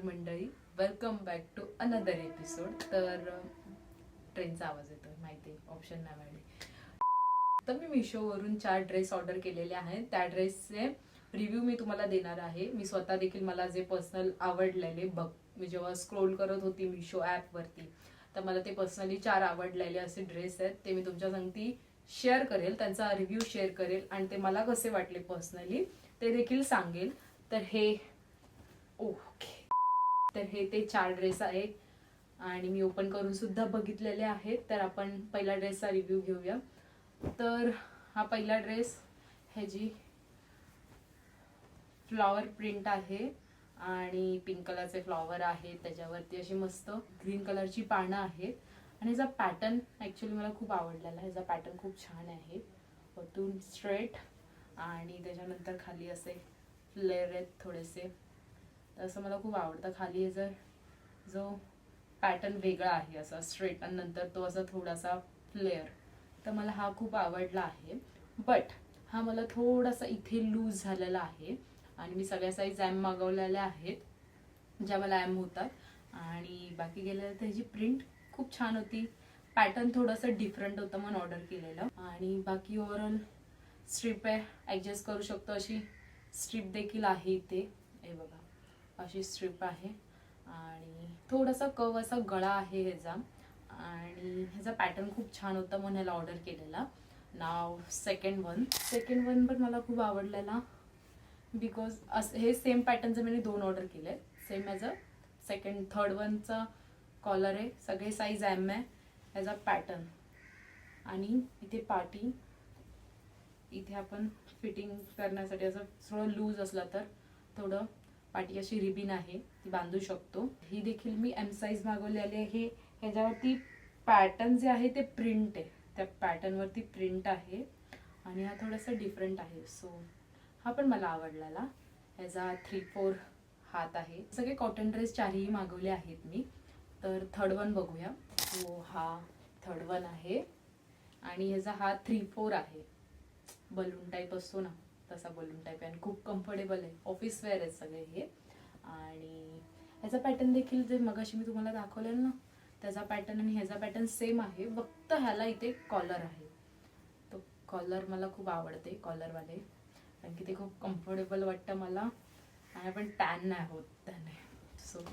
नमस्कार मंडळी. Welcome back to another episode तर ट्रेनचा आवाज येतोय माहिती ऑप्शन नाही मिळाले तर मी मिशोवरून चार ड्रेस ऑर्डर केलेले आहेत. त्या ड्रेसचे रिव्ह्यू मी तुम्हाला देणार आहे. मी स्वतः देखील मला जे पर्सनल आवडलेले बघ मी जेव्हा स्क्रोल करत होती मिशो ॲपवरती तर मला ते पर्सनली चार आवडलेले असे ड्रेस आहेत. ते मी तुमच्या संगती शेअर करेल त्यांचा रिव्ह्यू शेअर करेल आणि ते मला कसे वाटले पर्सनली ते देखील सांगेल. तर हे ओके. तर हे ते चार ड्रेस आहे आणि मी ओपन करून सुद्धा बघितलेले आहेत. तर आपण पहिला ड्रेसचा रिव्ह्यू घेऊया. तर हा पहिला ड्रेस ह्याची फ्लॉवर प्रिंट आहे आणि पिंक कलरचे फ्लॉवर आहेत. त्याच्यावरती अशी मस्त ग्रीन कलरची पानं आहेत. आणि ह्याचा पॅटर्न ॲक्च्युली मला खूप आवडलेला ह्याचा पॅटर्न खूप छान आहे. वरतून स्ट्रेट आणि त्याच्यानंतर खाली असे फ्लेअर आहेत थोडेसे. तसं असं मला खूप आवडतं. खाली जर जो पॅटर्न वेगळा आहे असा स्ट्रेट आणि नंतर तो असा थोडासा फ्लेअर तर मला हा खूप आवडला आहे. बट हा मला थोडासा इथे लूज झालेला आहे आणि मी सगळ्या साईज ॲम मागवलेल्या आहेत ज्या मला ॲम होतात. आणि बाकी गेलेलं त्याची प्रिंट खूप छान होती. पॅटर्न थोडंसं डिफरंट होतं म्हणून ऑर्डर केलेलं. आणि बाकी ओव्हरऑल स्ट्रीप आहे ॲडजस्ट करू शकतो अशी स्ट्रीप देखील आहे इथे. हे बघा. अशी स्ट्रीप आहे. आणि थोडासा कव असा गळा आहे ह्याचा. आणि ह्याचा पॅटर्न खूप छान होता म्हणून ह्याला ऑर्डर केलेला. नाव सेकंड वन सेकंड वन पण मला खूप आवडलेला. बिकॉज असं हे सेम पॅटर्नचं मी दोन ऑर्डर केले same as a second third वनचा collar आहे. सगळे साईज एम आहे. ॲज अ पॅटर्न आणि इथे पार्टी इथे आपण फिटिंग करण्यासाठी असं थोडं लूज असला तर थोडं पाठी अशी रिबीन आहे ती बांधू शकतो. ही देखील मी एम साईज मागवलेली आहे. ह्याच्यावरती पॅटर्न जे आहे ते प्रिंट आहे. त्या पॅटर्नवरती प्रिंट आहे. आणि हा थोडासा डिफरंट आहे. सो हा पण मला आवडलेला. ह्याचा थ्री फोर हात आहे. सगळे कॉटन ड्रेस चारही मागवले आहेत मी. तर थर्ड वन बघूया. सो हा थर्ड वन आहे. आणि ह्याचा हा थ्री फोर आहे. बलून टाईप असतो ना. तसा बलून टाईप आहे आणि खूप कम्फर्टेबल आहे. ऑफिस वेअर आहेत सगळे हे. आणि ह्याचा पॅटर्न देखील जे मगाशी मी तुम्हाला दाखवलेलं ना त्याचा पॅटर्न आणि ह्याचा पॅटर्न सेम आहे. फक्त ह्याला इथे कॉलर आहे. तो कॉलर मला खूप आवडते कॉलरवाले कारण की ते खूप कम्फर्टेबल वाटतं मला. आणि आपण टॅन नाही होत त्याने. सो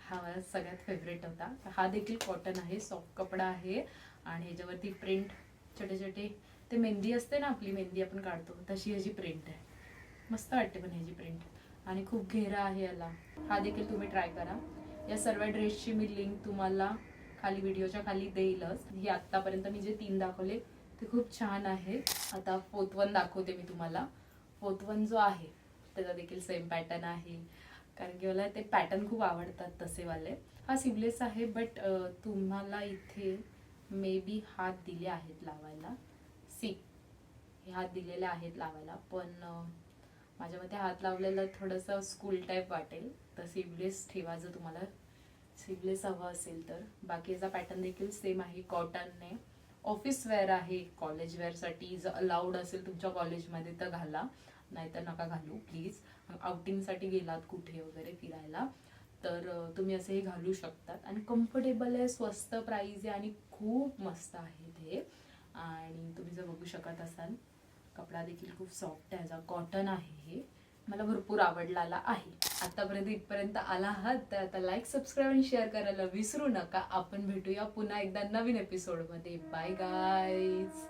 हा माझा सगळ्यात फेवरेट होता. हा देखील कॉटन आहे सॉफ्ट कपडा आहे. आणि ह्याच्यावरती प्रिंट छोटे छोटे ते मेहंदी असते ना आपली मेहंदी आपण काढतो तशी ह्याची प्रिंट आहे. मस्त वाटते पण ह्याची प्रिंट आणि खूप घेरा आहे याला. हा देखील तुम्ही ट्राय करा. या सर्व ड्रेसची मी लिंक तुम्हाला खाली व्हिडिओच्या खाली देईलच. ही आत्तापर्यंत मी जे तीन दाखवले ते खूप छान आहे. आता फोर्थ वन दाखवते मी तुम्हाला. फोर्थ वन जो आहे त्याचा देखील सेम पॅटर्न आहे. कारण की मला ते पॅटर्न खूप आवडतात तसेवाले हा सिवलेस आहे बट तुम्हाला इथे मे बी हात दिले आहेत लावायला. सी. हे हात दिलेले आहेत लावायला. पण माझ्या मते हात लावलेलं थोडंसं स्कूल टाईप वाटेल. तर सिवलेस ठेवा जर तुम्हाला. सिवलेस हवं असेल तर. बाकी याचा पॅटर्न देखील सेम आहे कॉटनने ऑफिस वेअर आहे. कॉलेज वेअरसाठी जर अलाउड असेल तुमच्या कॉलेजमध्ये तर घाला. नाहीतर नका घालू प्लीज आउटिंगसाठी गेलात कुठे वगैरे फिरायला तर तुम्ही असे हे घालू शकतात. आणि कम्फर्टेबल आहे स्वस्त प्राईज आहे आणि खूप मस्त आहे ते आणि तुम्ही जर बघू शकत असाल कपडा देखील खूप सॉफ्ट आहे. ह्याचा कॉटन आहे हे. मला भरपूर आवडलेला आहे. आतापर्यंत इथपर्यंत आला आहात तर आता लाईक सबस्क्राईब आणि शेअर करायला विसरू नका. आपण भेटूया पुन्हा एकदा नवीन एपिसोडमध्ये बाय गाईज